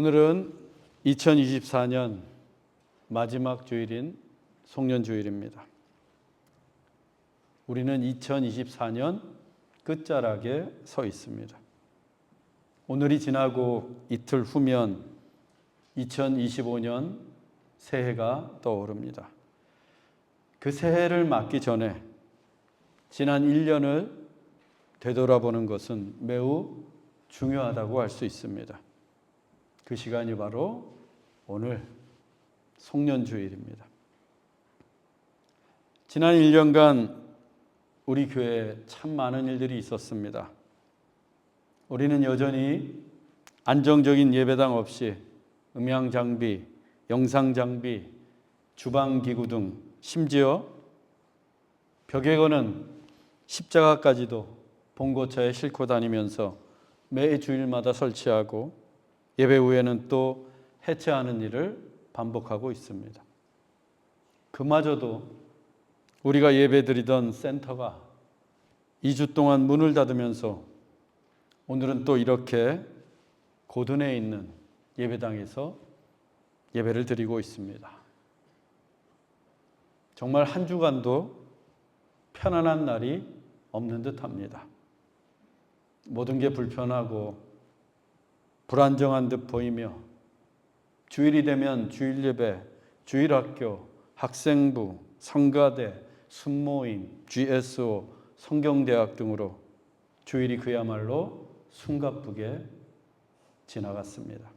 오늘은 2024년 마지막 주일인 송년 주일입니다. 우리는 2024년 끝자락에 서 있습니다. 오늘이 지나고 이틀 후면 2025년 새해가 떠오릅니다. 그 새해를 맞기 전에 지난 1년을 되돌아보는 것은 매우 중요하다고 할 수 있습니다. 그 시간이 바로 오늘 송년주일입니다. 지난 1년간 우리 교회에 참 많은 일들이 있었습니다. 우리는 여전히 안정적인 예배당 없이 음향 장비, 영상 장비, 주방 기구 등 심지어 벽에 거는 십자가까지도 봉고차에 싣고 다니면서 매 주일마다 설치하고 예배 후에는 또 해체하는 일을 반복하고 있습니다. 그마저도 우리가 예배 드리던 센터가 2주 동안 문을 닫으면서 오늘은 또 이렇게 고든에 있는 예배당에서 예배를 드리고 있습니다. 정말 한 주간도 편안한 날이 없는 듯 합니다. 모든 게 불편하고 불안정한 듯 보이며 주일이 되면 주일 예배, 주일 학교, 학생부, 성가대, 순모임, GSO, 성경대학 등으로 주일이 그야말로 숨가쁘게 지나갔습니다.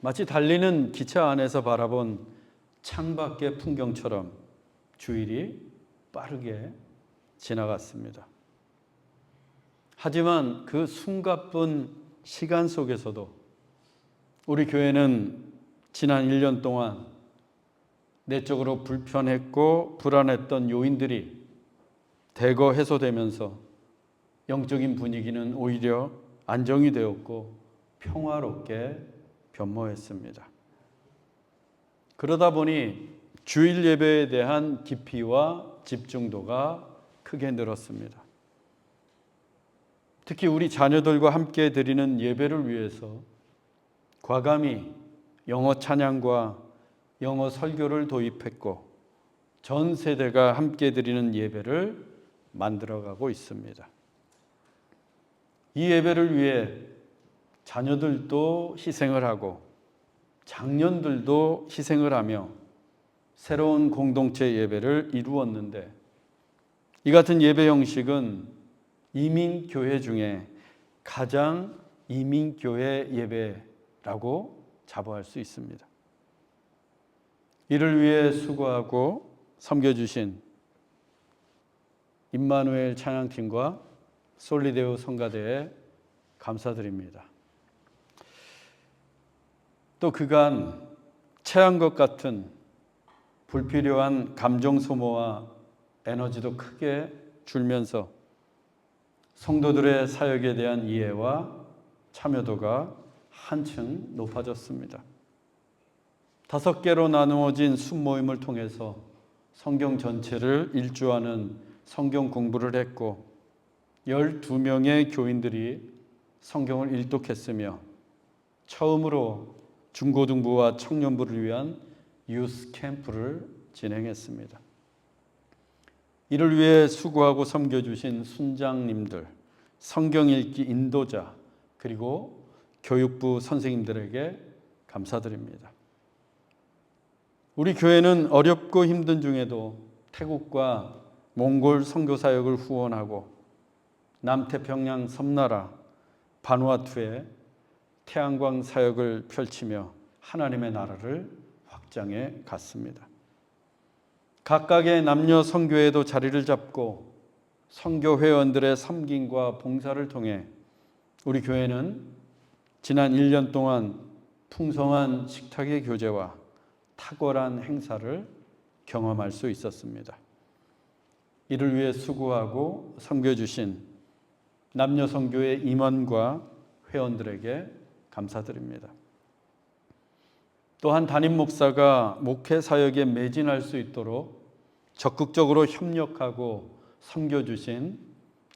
마치 달리는 기차 안에서 바라본 창밖의 풍경처럼 주일이 빠르게 지나갔습니다. 하지만 그 숨가쁜 시간 속에서도 우리 교회는 지난 1년 동안 내적으로 불편했고 불안했던 요인들이 대거 해소되면서 영적인 분위기는 오히려 안정이 되었고 평화롭게 변모했습니다. 그러다 보니 주일 예배에 대한 깊이와 집중도가 크게 늘었습니다. 특히 우리 자녀들과 함께 드리는 예배를 위해서 과감히 영어 찬양과 영어 설교를 도입했고 전 세대가 함께 드리는 예배를 만들어가고 있습니다. 이 예배를 위해 자녀들도 희생을 하고 장년들도 희생을 하며 새로운 공동체 예배를 이루었는데 이 같은 예배 형식은 이민 교회 중에 가장 이민 교회 예배라고 자부할 수 있습니다. 이를 위해 수고하고 섬겨주신 임마누엘 찬양팀과 솔리데오 성가대에 감사드립니다. 또 그간 체한 것 같은 불필요한 감정 소모와 에너지도 크게 줄면서 성도들의 사역에 대한 이해와 참여도가 한층 높아졌습니다. 다섯 개로 나누어진 순모임을 통해서 성경 전체를 일주하는 성경 공부를 했고 12명의 교인들이 성경을 일독했으며 처음으로 중고등부와 청년부를 위한 유스 캠프를 진행했습니다. 이를 위해 수고하고 섬겨주신 순장님들, 성경 읽기 인도자, 그리고 교육부 선생님들에게 감사드립니다. 우리 교회는 어렵고 힘든 중에도 태국과 몽골 선교 사역을 후원하고 남태평양 섬나라 바누아투에 태양광 사역을 펼치며 하나님의 나라를 확장해 갔습니다. 각각의 남녀 선교에도 자리를 잡고 선교 회원들의 섬김과 봉사를 통해 우리 교회는 지난 1년 동안 풍성한 식탁의 교제와 탁월한 행사를 경험할 수 있었습니다. 이를 위해 수고하고 섬겨 주신 남녀 선교의 임원과 회원들에게 감사드립니다. 또한 담임 목사가 목회 사역에 매진할 수 있도록 적극적으로 협력하고 섬겨 주신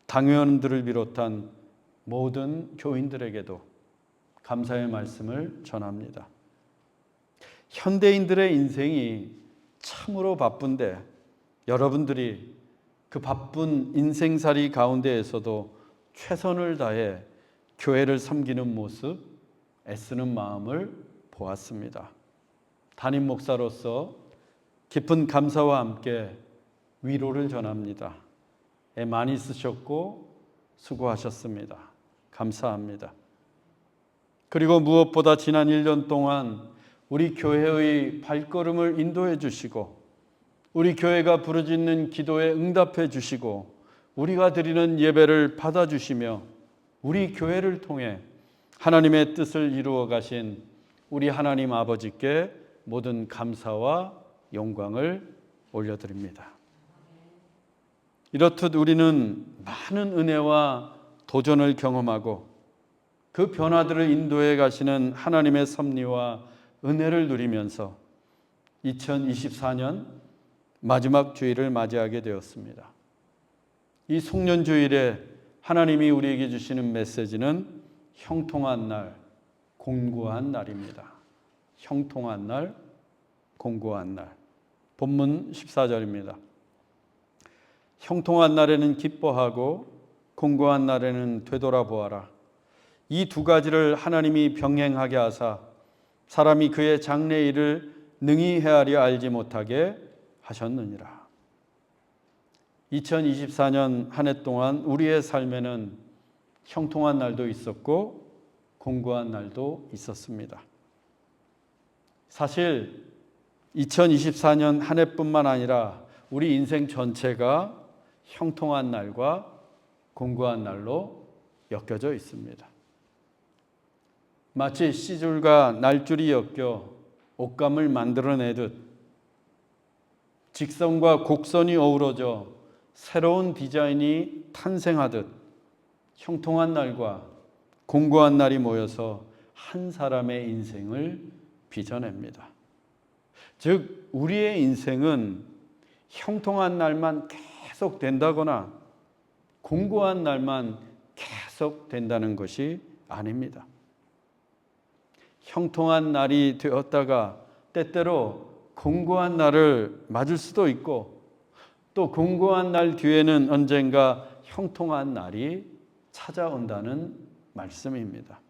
당회원들을 비롯한 모든 교인들에게도 감사의 말씀을 전합니다. 현대인들의 인생이 참으로 바쁜데 여러분들이 그 바쁜 인생살이 가운데에서도 최선을 다해 교회를 섬기는 모습, 애쓰는 마음을 보았습니다. 담임 목사로서 깊은 감사와 함께 위로를 전합니다. 애 많이 쓰셨고 수고하셨습니다. 감사합니다. 그리고 무엇보다 지난 1년 동안 우리 교회의 발걸음을 인도해 주시고 우리 교회가 부르짖는 기도에 응답해 주시고 우리가 드리는 예배를 받아 주시며 우리 교회를 통해 하나님의 뜻을 이루어 가신 우리 하나님 아버지께 모든 감사와 영광을 올려드립니다. 이렇듯 우리는 많은 은혜와 도전을 경험하고 그 변화들을 인도해 가시는 하나님의 섭리와 은혜를 누리면서 2024년 마지막 주일을 맞이하게 되었습니다. 이 송년 주일에 하나님이 우리에게 주시는 메시지는 형통한 날, 공고한 날입니다. 형통한 날, 공고한 날. 본문 14절입니다. 형통한 날에는 기뻐하고 공고한 날에는 되돌아보아라. 이 두 가지를 하나님이 병행하게 하사 사람이 그의 장래 일을 능히 헤아려 알지 못하게 하셨느니라. 2024년 한 해 동안 우리의 삶에는 형통한 날도 있었고 공고한 날도 있었습니다. 사실 2024년 한 해뿐만 아니라 우리 인생 전체가 형통한 날과 공고한 날로 엮여져 있습니다. 마치 씨줄과 날줄이 엮여 옷감을 만들어내듯 직선과 곡선이 어우러져 새로운 디자인이 탄생하듯 형통한 날과 공고한 날이 모여서 한 사람의 인생을 빚어냅니다. 즉, 우리의 인생은 형통한 날만 계속 된다거나 공고한 날만 계속 된다는 것이 아닙니다. 형통한 날이 되었다가 때때로 공고한 날을 맞을 수도 있고 또 공고한 날 뒤에는 언젠가 형통한 날이 찾아온다는 말씀입니다.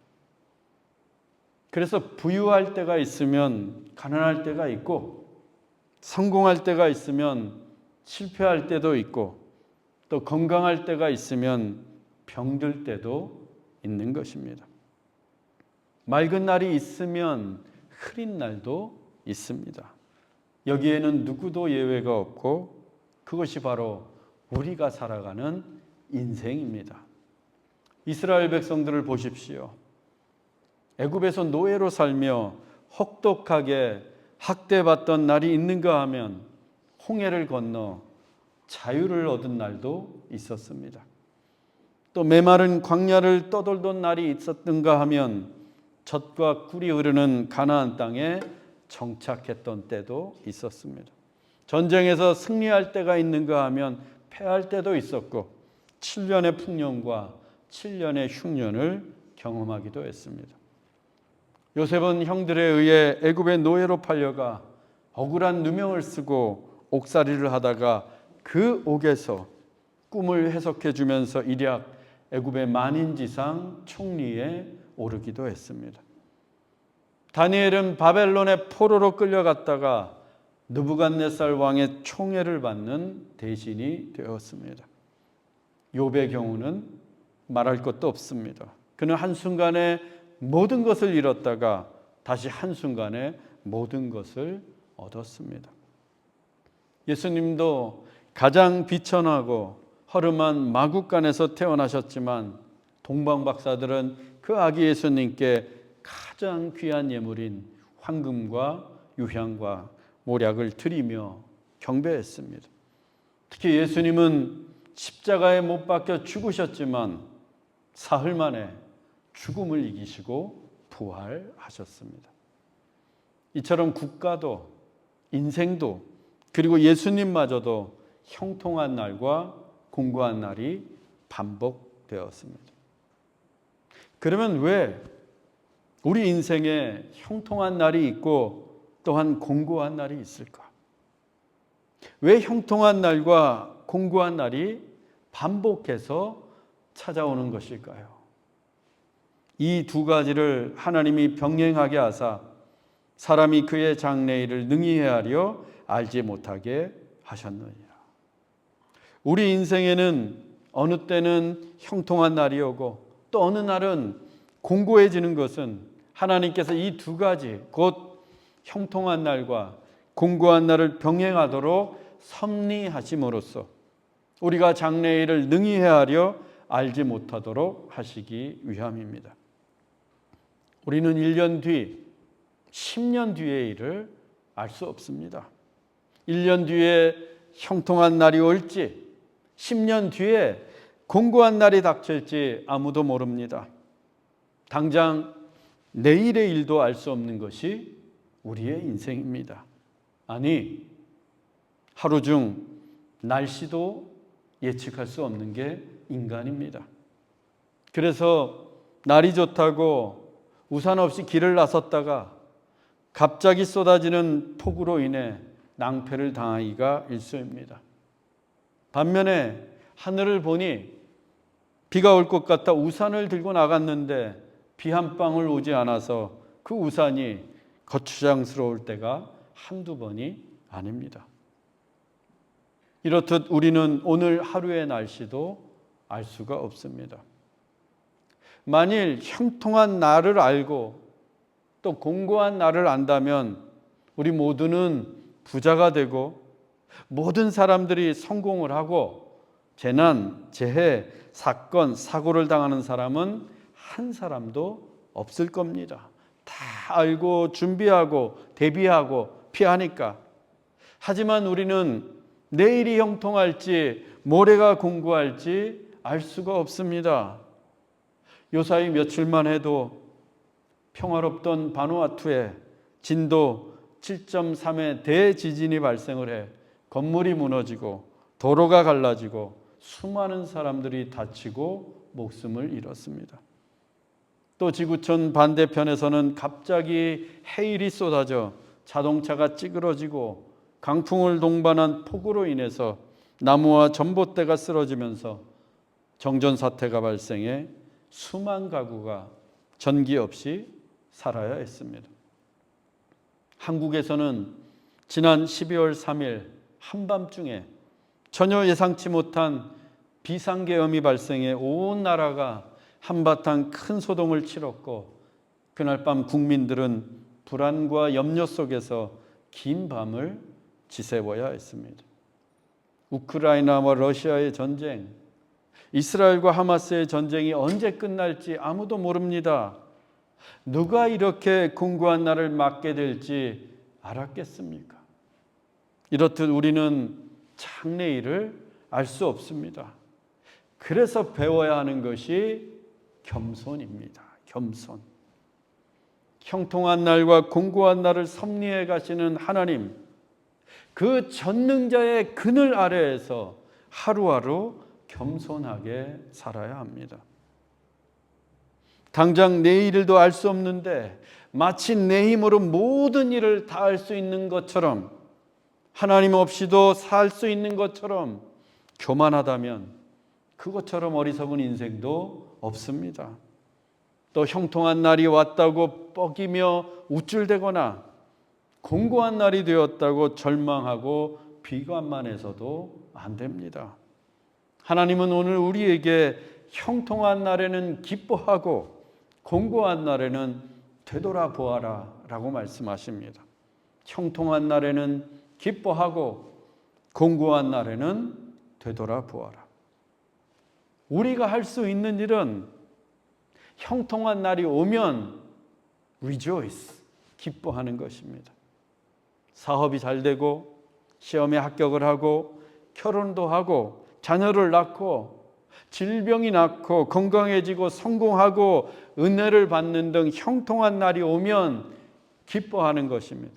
그래서 부유할 때가 있으면 가난할 때가 있고 성공할 때가 있으면 실패할 때도 있고 또 건강할 때가 있으면 병들 때도 있는 것입니다. 맑은 날이 있으면 흐린 날도 있습니다. 여기에는 누구도 예외가 없고 그것이 바로 우리가 살아가는 인생입니다. 이스라엘 백성들을 보십시오. 애굽에서 노예로 살며 혹독하게 학대받던 날이 있는가 하면 홍해를 건너 자유를 얻은 날도 있었습니다. 또 메마른 광야를 떠돌던 날이 있었던가 하면 젖과 꿀이 흐르는 가나안 땅에 정착했던 때도 있었습니다. 전쟁에서 승리할 때가 있는가 하면 패할 때도 있었고 7년의 풍년과 7년의 흉년을 경험하기도 했습니다. 요셉은 형들에 의해 애굽의 노예로 팔려가 억울한 누명을 쓰고 옥살이를 하다가 그 옥에서 꿈을 해석해 주면서 일약 애굽의 만인지상 총리에 오르기도 했습니다. 다니엘은 바벨론의 포로로 끌려갔다가 느부갓네살 왕의 총애를 받는 대신이 되었습니다. 욥의 경우는 말할 것도 없습니다. 그는 한순간에 모든 것을 잃었다가 다시 한순간에 모든 것을 얻었습니다. 예수님도 가장 비천하고 허름한 마국간에서 태어나셨지만 동방 박사들은 그 아기 예수님께 가장 귀한 예물인 황금과 유향과 모략을 드리며 경배했습니다. 특히 예수님은 십자가에 못 박혀 죽으셨지만 사흘 만에 죽음을 이기시고 부활하셨습니다. 이처럼 국가도 인생도 그리고 예수님마저도 형통한 날과 공고한 날이 반복되었습니다. 그러면 왜 우리 인생에 형통한 날이 있고 또한 공고한 날이 있을까? 왜 형통한 날과 공고한 날이 반복해서 찾아오는 것일까요? 이 두 가지를 하나님이 병행하게 하사 사람이 그의 장래일을 능히 헤아려 알지 못하게 하셨느니라. 우리 인생에는 어느 때는 형통한 날이 오고 또 어느 날은 공고해지는 것은 하나님께서 이 두 가지 곧 형통한 날과 공고한 날을 병행하도록 섭리하심으로써 우리가 장래일을 능히 헤아려 알지 못하도록 하시기 위함입니다. 우리는 1년 뒤, 10년 뒤의 일을 알 수 없습니다. 1년 뒤에 형통한 날이 올지, 10년 뒤에 공고한 날이 닥칠지 아무도 모릅니다. 당장 내일의 일도 알 수 없는 것이 우리의 인생입니다. 아니, 하루 중 날씨도 예측할 수 없는 게 인간입니다. 그래서 날이 좋다고 우산 없이 길을 나섰다가 갑자기 쏟아지는 폭우로 인해 낭패를 당하기가 일쑤입니다. 반면에 하늘을 보니 비가 올 것 같다 우산을 들고 나갔는데 비 한 방울 오지 않아서 그 우산이 거추장스러울 때가 한두 번이 아닙니다. 이렇듯 우리는 오늘 하루의 날씨도 알 수가 없습니다. 만일 형통한 날을 알고 또 공고한 날을 안다면 우리 모두는 부자가 되고 모든 사람들이 성공을 하고 재난, 재해, 사건, 사고를 당하는 사람은 한 사람도 없을 겁니다. 다 알고 준비하고 대비하고 피하니까. 하지만 우리는 내일이 형통할지 모레가 공고할지 알 수가 없습니다. 요사이 며칠만 해도 평화롭던 바누아투에 진도 7.3의 대지진이 발생을 해 건물이 무너지고 도로가 갈라지고 수많은 사람들이 다치고 목숨을 잃었습니다. 또 지구촌 반대편에서는 갑자기 해일이 쏟아져 자동차가 찌그러지고 강풍을 동반한 폭우로 인해서 나무와 전봇대가 쓰러지면서 정전 사태가 발생해 수만 가구가 전기 없이 살아야 했습니다. 한국에서는 지난 12월 3일 한밤중에 전혀 예상치 못한 비상계엄이 발생해 온 나라가 한바탕 큰 소동을 치렀고 그날 밤 국민들은 불안과 염려 속에서 긴 밤을 지새워야 했습니다. 우크라이나와 러시아의 전쟁, 이스라엘과 하마스의 전쟁이 언제 끝날지 아무도 모릅니다. 누가 이렇게 공고한 날을 맞게 될지 알았겠습니까? 이렇듯 우리는 장래일을 알 수 없습니다. 그래서 배워야 하는 것이 겸손입니다. 겸손. 형통한 날과 공고한 날을 섭리해 가시는 하나님, 그 전능자의 그늘 아래에서 하루하루 겸손하게 살아야 합니다. 당장 내 일도 알 수 없는데 마치 내 힘으로 모든 일을 다 할 수 있는 것처럼 하나님 없이도 살 수 있는 것처럼 교만하다면 그것처럼 어리석은 인생도 없습니다. 또 형통한 날이 왔다고 뻐기며 우쭐대거나 공고한 날이 되었다고 절망하고 비관만 해서도 안 됩니다. 하나님은 오늘 우리에게 형통한 날에는 기뻐하고 공고한 날에는 되돌아보아라 라고 말씀하십니다. 형통한 날에는 기뻐하고 공고한 날에는 되돌아보아라. 우리가 할 수 있는 일은 형통한 날이 오면 rejoice, 기뻐하는 것입니다. 사업이 잘 되고 시험에 합격을 하고 결혼도 하고 자녀를 낳고 질병이 낫고 건강해지고 성공하고 은혜를 받는 등 형통한 날이 오면 기뻐하는 것입니다.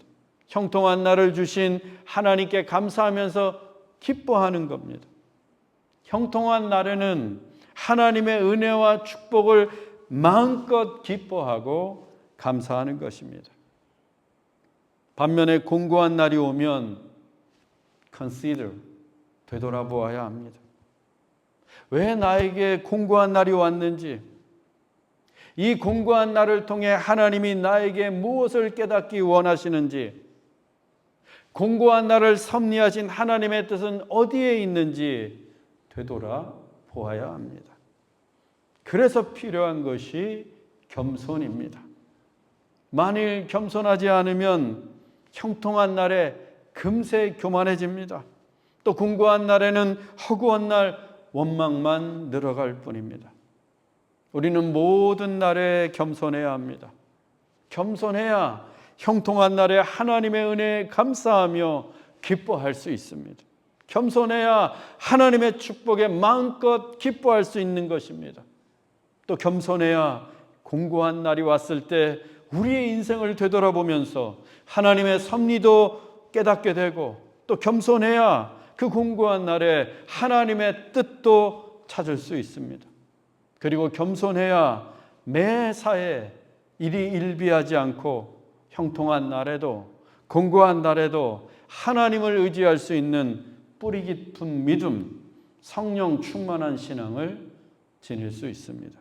형통한 날을 주신 하나님께 감사하면서 기뻐하는 겁니다. 형통한 날에는 하나님의 은혜와 축복을 마음껏 기뻐하고 감사하는 것입니다. 반면에 공고한 날이 오면 consider 되돌아보아야 합니다. 왜 나에게 공고한 날이 왔는지 이 공고한 날을 통해 하나님이 나에게 무엇을 깨닫기 원하시는지 공고한 날을 섭리하신 하나님의 뜻은 어디에 있는지 되돌아 보아야 합니다. 그래서 필요한 것이 겸손입니다. 만일 겸손하지 않으면 형통한 날에 금세 교만해집니다. 또 공고한 날에는 허구한 날 원망만 늘어갈 뿐입니다. 우리는 모든 날에 겸손해야 합니다. 겸손해야 형통한 날에 하나님의 은혜에 감사하며 기뻐할 수 있습니다. 겸손해야 하나님의 축복에 마음껏 기뻐할 수 있는 것입니다. 또 겸손해야 공고한 날이 왔을 때 우리의 인생을 되돌아보면서 하나님의 섭리도 깨닫게 되고 또 겸손해야 그 공고한 날에 하나님의 뜻도 찾을 수 있습니다. 그리고 겸손해야 매사에 일이 일비하지 않고 형통한 날에도 공고한 날에도 하나님을 의지할 수 있는 뿌리 깊은 믿음, 성령 충만한 신앙을 지닐 수 있습니다.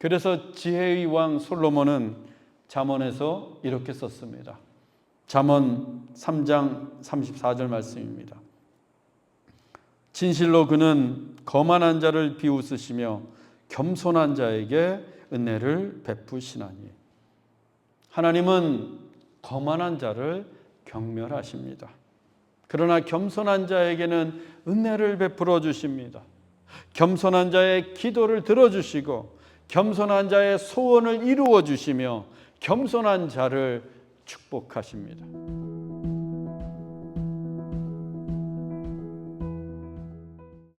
그래서 지혜의 왕 솔로몬은 잠언에서 이렇게 썼습니다. 잠언 3장 34절 말씀입니다. 진실로 그는 거만한 자를 비웃으시며 겸손한 자에게 은혜를 베푸시나니 하나님은 거만한 자를 경멸하십니다. 그러나 겸손한 자에게는 은혜를 베풀어 주십니다. 겸손한 자의 기도를 들어주시고 겸손한 자의 소원을 이루어 주시며 겸손한 자를 축복하십니다.